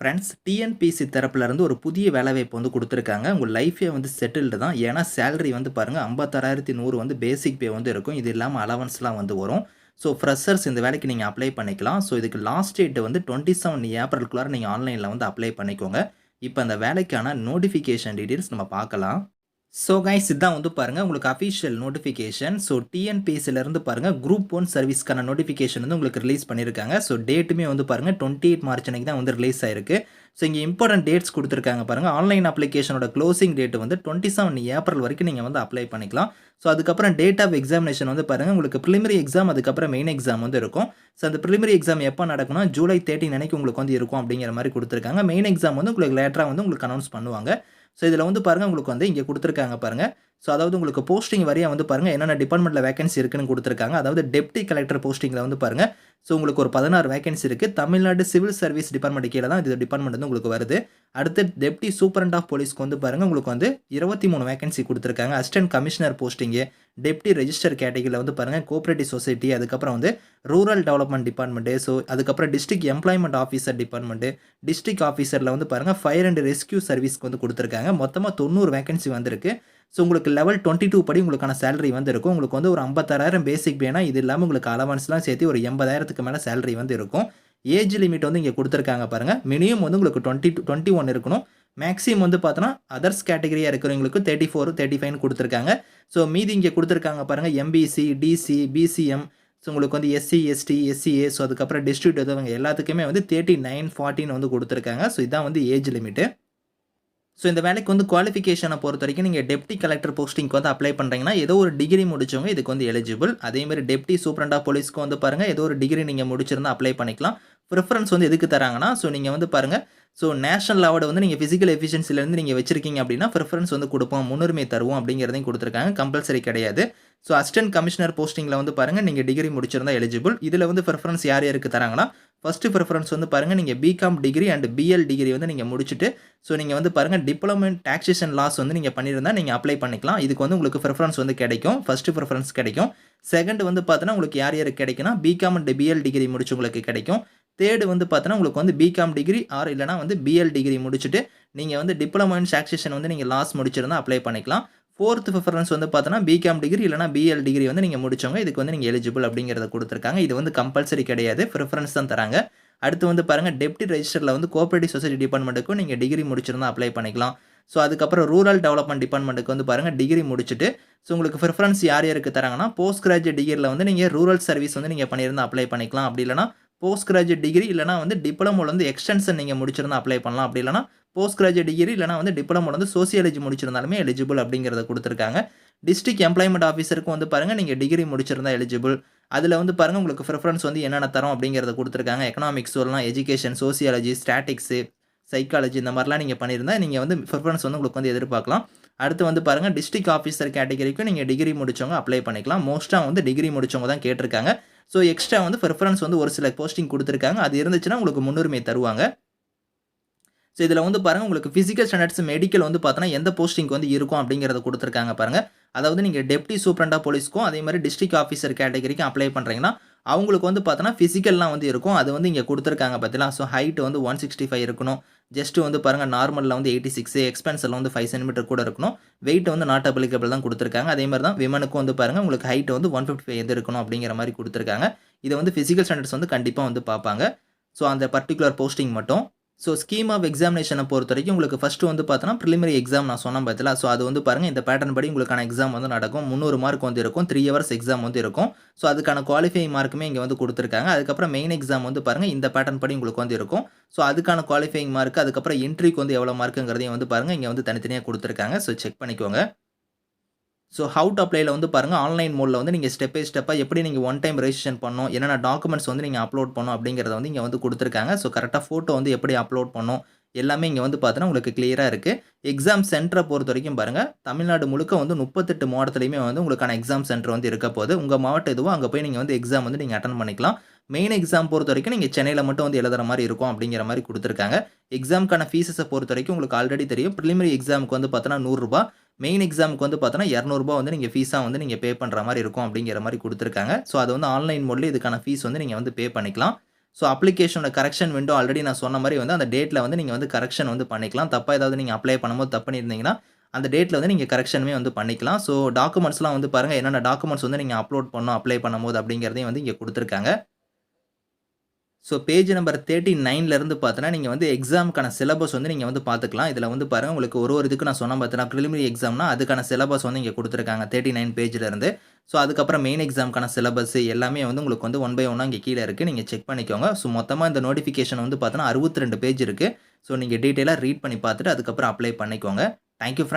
Friends TNPSC தரப்புலேருந்து ஒரு புதிய வேலைவாய்ப்பு வந்து கொடுத்துருக்காங்க. உங்கள் லைஃபே வந்து செட்டில்டு தான். ஏன்னா சேலரி வந்து பாருங்கள் ஐம்பத்தாறாயிரத்தி நூறு வந்து பேசிக் பே வந்து இருக்கும். இது இல்லாமல் அலவன்ஸ்லாம் வந்து வரும். ஸோ ஃப்ரெஷர்ஸ் இந்த வேலைக்கு நீங்கள் அப்ளை பண்ணிக்கலாம். ஸோ இதுக்கு லாஸ்ட் டேட் வந்து டுவெண்ட்டி செவன் ஏப்ரலுக்குள்ளார நீங்கள் ஆன்லைனில் வந்து அப்ளை பண்ணிக்கோங்க. இப்போ அந்த வேலைக்கான நோட்டிஃபிகேஷன் டீட்டெயில்ஸ் நம்ம பார்க்கலாம். ஸோ கைஸ் இதான் வந்து பாருங்கள் உங்களுக்கு அஃபிஷியல் நோட்டிஃபிகேஷன் ஸோ டிஎன்பிஎஸ்சிலேருந்து பாருங்கள் குரூப் ஒன் சர்வீஸ்க்கான நோட்டிஃபிகேஷன் வந்து உங்களுக்கு ரிலீஸ் பண்ணியிருக்காங்க ஸோ டேட்டுமே வந்து பாருங்கள் டுவெண்ட்டி எயிட் மார்ச் அன்னைக்கு தான் வந்து ரிலீஸ் ஆயிருக்கு. ஸோ இங்கே இம்பார்ட்டன்ட் டேட்ஸ் கொடுத்துருக்காங்க பாருங்கள் ஆன்லைன் அப்ளிகேஷனோட க்ளோசிங் டேட் வந்து டுவெண்ட்டி செவன் ஏப்ரல் வரைக்கும் நீங்கள் வந்து அப்ளை பண்ணிக்கலாம். ஸோ அதுக்கப்புறம் டேட் ஆஃப் எக்ஸாமினேஷன் வந்து பாருங்கள் உங்களுக்கு ப்ரிலிமரி எக்ஸாம் அதுக்கப்புறம் மெயின் எக்ஸாம் வந்து இருக்கும். ஸோ அந்த ப்ரிலிமரி எக்ஸாம் எப்போ நடக்கும்னா ஜூலை தேர்ட்டின் அன்னைக்கு உங்களுக்கு வந்து இருக்கும் அப்படிங்கிற மாதிரி கொடுத்துருக்காங்க. மெயின் எக்ஸாம் வந்து உங்களுக்கு லேட்டராக வந்து உங்களுக்கு அனௌன்ஸ் பண்ணுவாங்க. ஸோ இதில் வந்து பாருங்கள் உங்களுக்கு வந்து இங்கே கொடுத்துருக்காங்க பாருங்கள் ஸோ அதாவது உங்களுக்கு போஸ்டிங் வரையா வந்து பாருங்கள் என்னென்ன டிபார்ட்மெண்ட்டில் வேகன்சி இருக்குன்னு கொடுத்துருக்காங்க. அதாவது டெப்டி கலெக்டர் போஸ்டிங்கில் வந்து பாருங்கள் ஸோ உங்களுக்கு ஒரு பதினாறு வேகன்சி இருக்குது தமிழ்நாடு சிவில் சர்வீஸ் டிபார்ட்மெண்ட் கீழே தான் இது டிபார்ட்மெண்ட் வந்து உங்களுக்கு வருது. அடுத்து டெப்டி சூப்பரண்ட் ஆஃப் போலீஸ்க்கு வந்து பாருங்கள் உங்களுக்கு வந்து இருபத்தி மூணு வேகன்சி கொடுத்துருக்காங்க assistant commissioner posting deputy register கேட்டகரியில் வந்து பாருங்கள் கோஆப்ரேட்டிவ் சொசைட்டி அதுக்கப்புறம் வந்து ரூரல் டெவலப்மெண்ட் டிபார்ட்மெண்ட்டு ஸோ அதுக்கப்புறம் district employment officer department district ஆஃபீஸரில் வந்து பாருங்கள் ஃபயர் அண்ட் ரெஸ்கியூ சர்வீஸ்க்கு வந்து கொடுத்துருக்காங்க. மொத்தமாக தொண்ணூறு வேகன்சி வந்திருக்கு. ஸோ உங்களுக்கு லெவல் டுவெண்ட்டி டூ படி உங்களுக்கான சேலரி வந்து இருக்கும் உங்களுக்கு வந்து ஒரு ஐம்பத்தாறாயிரம் பேசிக் பேனா இது இல்லாமல் உங்களுக்கு அலவன்ஸ்லாம் சேர்த்து ஒரு எண்பதாயிரத்துக்கு மேலே சேலரி வந்து இருக்கும் ஏஜ் லிமிட் வந்து இங்கே கொடுத்துருக்காங்க பாருங்கள் மினிமம் வந்து உங்களுக்கு டுவெண்ட்டி டூ டுவெண்ட்டி ஒன் இருக்கணும். மேக்ஸிமம் வந்து பார்த்தோன்னா அதர்ஸ் கேட்டகரியாக இருக்கிறவங்களுக்கு தேர்ட்டி ஃபோர் தேர்ட்டி ஃபைவ் கொடுத்துருக்காங்க. ஸோ மீதி இங்கே கொடுத்துருக்காங்க பாருங்கள் எம்பிசி டிசி பிசிஎம் ஸோ உங்களுக்கு வந்து எஸ்சி எஸ்டி எஸ்சிஏ ஸோ அதுக்கப்புறம் டிஸ்ட்ரிக்ட் இதுவங்க எல்லாத்துக்குமே வந்து தேர்ட்டி நைன் ஃபார்ட்டின்னு வந்து கொடுத்துருக்காங்க. ஸோ இதான் வந்து ஏஜ் லிமிட்டு ஸோ இந்த வேலைக்கு வந்து குவாலிஃபிகேஷனை பொறுத்த வரைக்கும் நீங்கள் டெப்டி கலெக்டர் போஸ்டிங்க்கு வந்து அப்ளை பண்ணுறீங்கன்னா ஏதோ ஒரு டிகிரி முடிச்சவங்க இதுக்கு வந்து எலிஜிபிள் அதேமாதிரி டெப்டி சூப்பரண்டா போலீஸ்க்கு வந்து பாருங்கள் ஏதோ ஒரு டிகிரி நீங்கள் முடிச்சிருந்தா அப்ளை பண்ணிக்கலாம். ப்ரிஃபரன்ஸ் வந்து எதுக்கு தராங்கன்னா ஸோ நீங்கள் வந்து பாருங்கள் ஸோ நேஷனல் அவார்டு வந்து நீங்கள் ஃபிசிக்கல் எஃபிஷியன்சிலேருந்து நீங்கள் வச்சிருக்கீங்க அப்படின்னா ப்ரிஃபரன்ஸ் வந்து கொடுப்போம் முன்னுரிமை தருவோம் அப்படிங்கிறதையும் கொடுத்துருக்காங்க. கம்பல்சரி கிடையாது. ஸோ அசிஸ்டன்ட் கமிஷனர் போஸ்டிங்கில் வந்து பாருங்கள் நீங்கள் டிகிரி முடிச்சிருந்தா எலிஜிபிள் இதில் வந்து ப்ரிஃபரன்ஸ் யார் யாருக்கு தராங்கன்னா ஃபஸ்ட்டு ப்ரிஃபரன்ஸ் வந்து பாருங்கள் நீங்கள் BCom degree and BL degree வந்து நீங்கள் முடிச்சுட்டு ஸோ நீங்கள் வந்து பாருங்கள் டிப்ளமெண்ட் டாக்ஸேஷன் லாஸ் வந்து நீங்கள் பண்ணியிருந்தா நீங்கள் அப்ளை பண்ணிக்கலாம். இதுக்கு வந்து உங்களுக்கு ப்ரிஃபரன்ஸ் வந்து கிடைக்கும். ஃபஸ்ட்டு ப்ரிஃபரன்ஸ் கிடைக்கும். செகண்ட் வந்து பார்த்தினா உங்களுக்கு யார் யாருக்கு கிடைக்குன்னா பிகாம் அண்ட் பிஎல் டிகிரி முடிச்சவங்களுக்கு கிடைக்கும். தேர்டு வந்து பார்த்தோன்னா உங்களுக்கு வந்து பிகாம் டிகிரி ஆர் இல்லைனா வந்து பிஎல் டிகிரி முடிச்சுட்டு நீங்கள் வந்து டிப்ளமோ இன் டாக்ஸேஷன் வந்து நீங்கள் லாஸ் முடிச்சிருந்தால் அப்ளை பண்ணிக்கலாம். ஃபோர்த்து ப்ரிஃபரன்ஸ் வந்து பார்த்தோன்னா பிகாம் டிகிரி இல்லைனா பிஎல் டிகிரி வந்து நீங்கள் முடிச்சவங்க இதுக்கு வந்து நீங்கள் எலிஜிபிள் அப்படிங்கிறத கொடுத்துருக்காங்க. இது வந்து கம்பல்சரி கிடையாது. ப்ரிஃபரன்ஸ் தான் தராங்க. அடுத்து வந்து பாருங்கள் டெப்டி ரெஜிஸ்டரில் வந்து கோஆப்ரேட்டிவ் சொசைட்டி டிபார்ட்மெண்ட்டுக்கும் நீங்கள் டிகிரி முடிச்சிருந்தா அப்ளை பண்ணிக்கலாம். ஸோ அதுக்கப்புறம் ரூரல் டெவலப்மெண்ட் டிபார்ட்மெண்ட்டுக்கு வந்து பாருங்கள் டிகிரி முடிச்சுட்டு ஸோ உங்களுக்கு ப்ரிஃபரன்ஸ் யார் யாருக்கு தராங்கன்னா போஸ்ட் கிராஜுவேட் டிகிரியில் வந்து நீங்கள் ரூரல் சர்வீஸ் வந்து நீங்கள் பண்ணியிருந்தால் அப்ளை பண்ணிக்கலாம். அப்படி இல்லைனா போஸ்ட் கிராஜுவேட் டிகிரி இல்லைனா வந்து டிப்ளமோவில் வந்து எக்ஸ்டென்ஷன் நீங்கள் முடிச்சிருந்தா அப்ளை பண்ணலாம். அப்படி இல்லைனா போஸ்ட் கிராஜுவேட் டிகிரி இல்லைனா வந்து டிப்ளமோவில் வந்து சோசியாலஜி முடிச்சிருந்தாலுமே எலிஜிபிள் அப்படிங்கிறத கொடுத்துருக்காங்க. டிஸ்ட்ரிக்ட் எம்ப்ளாய்மெண்ட் ஆஃபீஸருக்கும் வந்து பாருங்கள் நீங்கள் டிகிரி முடிச்சிருந்தா எலிஜிபிள் அதில் வந்து பாருங்கள் உங்களுக்கு ப்ரிஃபரன்ஸ் வந்து என்னென்ன தரும் அப்படிங்கிறத கொடுத்துருக்காங்க. எக்கனாமிக்ஸ் சொல்லலாம் எஜுகேஷன் சோசியாலஜி ஸ்டாட்டிக்ஸு சைக்காலஜி இந்த மாதிரிலாம் நீங்கள் பண்ணியிருந்தா நீங்கள் வந்து ப்ரிஃபரன்ஸ் வந்து உங்களுக்கு வந்து எதிர்பார்க்கலாம். அடுத்து வந்து பாருங்கள் டிஸ்ட்ரிக்ட் ஆஃபீஸர் கேட்டகரிக்கும் நீங்கள் டிகிரி முடித்தவங்க அப்ளை பண்ணிக்கலாம். மோஸ்ட்டாக வந்து டிகிரி முடித்தவங்க தான் கேட்டிருக்காங்க. ஸோ எக்ஸ்ட்ரா வந்து ப்ரிஃபரன்ஸ் வந்து ஒரு சில போஸ்டிங் கொடுத்துருக்காங்க. அது இருந்துச்சுன்னா உங்களுக்கு முன்னுரிமை தருவாங்க. ஸோ இதில் வந்து பாருங்கள் உங்களுக்கு ஃபிசிக்கல் ஸ்டாண்டர்ட்ஸ் மெடிக்கல் வந்து பார்த்தோன்னா எந்த போஸ்டிங் வந்து இருக்கும் அப்படிங்கிறத கொடுத்துருக்காங்க பாருங்கள் அதாவது நீங்கள் டெப்டி சூப்பரண்டா போலீஸ்க்கும் அதே மாதிரி டிஸ்ட்ரிக்ட் ஆஃபீஸர் கேட்டகரிக்கும் அப்ளை பண்ணுறீங்கன்னா அவங்களுக்கு வந்து பார்த்தோன்னா ஃபிசிக்கல்லாம் வந்து இருக்கும். அது வந்து இங்கே கொடுத்துருக்காங்க பார்த்தீங்களா ஸோ ஹைட் வந்து ஒன் சிக்ஸ்டி ஃபைவ் இருக்கணும். ஜஸ்ட்டு வந்து பாருங்கள் நார்மலில் வந்து எயிட்டி சிக்ஸு எக்ஸ்பென்ஸில் வந்து ஃபைவ் சென்டிமீட்டர் கூட இருக்கணும். வெயிட் வந்து நாட் அப்ளிகபிள் தான் கொடுத்துருக்காங்க. அதே மாதிரி தான் விமனுக்கும் வந்து பாருங்கள் உங்களுக்கு ஹைட் வந்து ஒன் ஃபிஃப்டி ஃபைவ் எது இருக்கணும் அப்படிங்கிற மாதிரி கொடுத்துருக்காங்க. இதை வந்து ஃபிசிக்கல் ஸ்டாண்டர்ட்ஸ் வந்து கண்டிப்பாக வந்து பார்ப்பாங்க. ஸோ அந்த பர்டிகுலர் போஸ்டிங் மட்டும். ஸோ ஸ்கீம் ஆஃப் எக்ஸாமினேஷனை பொறுத்த வரைக்கும் உங்களுக்கு ஃபஸ்ட்டு வந்து பார்த்தோன்னா ப்ரிலிமரி எக்ஸாம் நான் சொன்ன பார்த்தல ஸோ அது வந்து பாருங்கள் இந்த பேட்டர்ன் படி உங்களுக்கான எக்ஸாம் வந்து நடக்கும். முந்நூறு மார்க் வந்து இருக்கும் த்ரீ ஹவர்ஸ் எக்ஸாம் வந்து இருக்கும். ஸோ அதுக்கான குவாலிஃபை மார்க்குமே இங்கே வந்து கொடுத்துருக்காங்க. அதுக்கப்புறம் மெயின் எக்ஸாம் வந்து பாருங்கள் இந்த பேட்டர்ன் படி உங்களுக்கு வந்து இருக்கும். ஸோ அதுக்கான குவாலிஃபைங் மார்க் அதுக்கப்புறம் என்ட்ரிக்கு வந்து எவ்வளோ மார்க்குங்கிறதையும் வந்து பாருங்கள் இங்கே வந்து தனித்தனியாக கொடுத்துருக்காங்க. ஸோ செக் பண்ணிக்கோங்க. ஸோ ஹவு டு அப்ளைல வந்து பாருங்கள் ஆன்லைன் மோடில் வந்து நீங்கள் ஸ்டெப் பை ஸ்டெப்பாக எப்படி நீங்கள் ஒன் டைம் ரெஜிஸ்ட்ரேஷன் பண்ணணும் என்னென்ன டாக்குமெண்ட்ஸ் வந்து நீங்கள் அப்லோட் பண்ணணும் அப்படிங்கிறத வந்து இங்கே வந்து கொடுத்துருக்காங்க. ஸோ கரெக்டாக ஃபோட்டோ வந்து எப்படி அப்லோட் பண்ணணும் எல்லாமே இங்கே வந்து பார்த்தோன்னா உங்களுக்கு கிளியராக இருக்குது எக்ஸாம் சென்டரை பொறுத்த வரைக்கும் பாருங்கள் தமிழ்நாடு முழுக்க வந்து முப்பத்தெட்டு மாவட்டத்துலையுமே வந்து உங்களுக்கான எக்ஸாம் சென்டர் வந்து இருக்க போது உங்கள் மாவட்டம் எதுவோ அங்கே போய் நீங்கள் வந்து எக்ஸாம் வந்து நீங்கள் அட்டன் பண்ணிக்கலாம். மெயின் எக்ஸாம் பொறுத்த வரைக்கும் நீங்கள் சென்னையில் மட்டும் வந்து எழுதுற மாதிரி இருக்கும் அப்படிங்கிற மாதிரி கொடுத்துருக்காங்க. எக்ஸாமுக்கான ஃபீஸஸை பொறுத்த வரைக்கும் உங்களுக்கு ஆல்ரெடி தெரியும். ப்ரிலிமினரி எக்ஸாமுக்கு வந்து பார்த்தோன்னா நூறுரூபா மெயின் எக்ஸாமுக்கு வந்து பார்த்தோன்னா இரநூறுபா வந்து நீங்கள் ஃபீஸாக வந்து நீங்கள் பே பண்ணுற மாதிரி இருக்கும் அப்படிங்கிற மாதிரி கொடுத்துருக்காங்க ஸோ அது வந்து ஆன்லைன் மோட்லேயே இதுக்கான ஃபீஸ் வந்து நீங்கள் வந்து பே பண்ணிக்கலாம் ஸோ அப்ளிகேஷனோட கரெக்ஷன் விண்டோ ஆல்ரெடி நான் சொன்ன மாதிரி வந்து அந்த டேட்டில் வந்து நீங்கள் வந்து கரெக்ஷன் வந்து பண்ணிக்கலாம். தப்பாக ஏதாவது நீங்கள் அப்ளை பண்ணும்போது தப்பு பண்ணியிருந்தீங்கன்னா, அந்த டேட்டில் வந்து நீங்கள் கரெக்ஷனுமே வந்து பண்ணிக்கலாம். ஸோ டாக்குமெண்ட்ஸ்லாம் வந்து பாருங்கள் என்னென்ன டாக்குமெண்ட்ஸ் வந்து நீங்கள் அப்லோட் பண்ணோம் அப்ளை பண்ணும்போது அப்படிங்கிறதையும் வந்து இங்கே கொடுத்துருக்காங்க ஸோ பேஜ் நம்பர் 39ல இருந்து பார்த்தீங்கன்னா, நீங்கள் வந்து எக்ஸாமுக்கான சிலபஸ் வந்து நீங்கள் வந்து பார்த்துக்கலாம். இதில் வந்து பாருங்கள் உங்களுக்கு ஒரு ஒரு இதுக்கு நான் சொன்ன பார்த்தீங்கன்னா, ப்ரிலிமினரி எக்ஸாம்னா அதுக்கான சிலபஸ் வந்து இங்க குடுத்துருக்காங்க 39 பேஜ்ல இருந்து. ஸோ அதுக்கப்புறம் மெயின் எக்ஸாம்க்கான சிலபஸ் எல்லாமே வந்து உங்களுக்கு வந்து ஒன் பை ஒன்னாக இங்கே கீழே இருக்குது நீங்கள் செக் பண்ணிக்கோங்க. ஸோ மொத்தமாக இந்த நோட்டிஃபிகேஷன் வந்து பார்த்தோன்னா அறுபத்தி ரெண்டு பேஜ் இருக்குது ஸோ நீங்கள் டீட்டெயிலாக ரீட் பண்ணி பார்த்துட்டு அதுக்கப்புறம் அப்ளை பண்ணிக்கோங்க. Thank you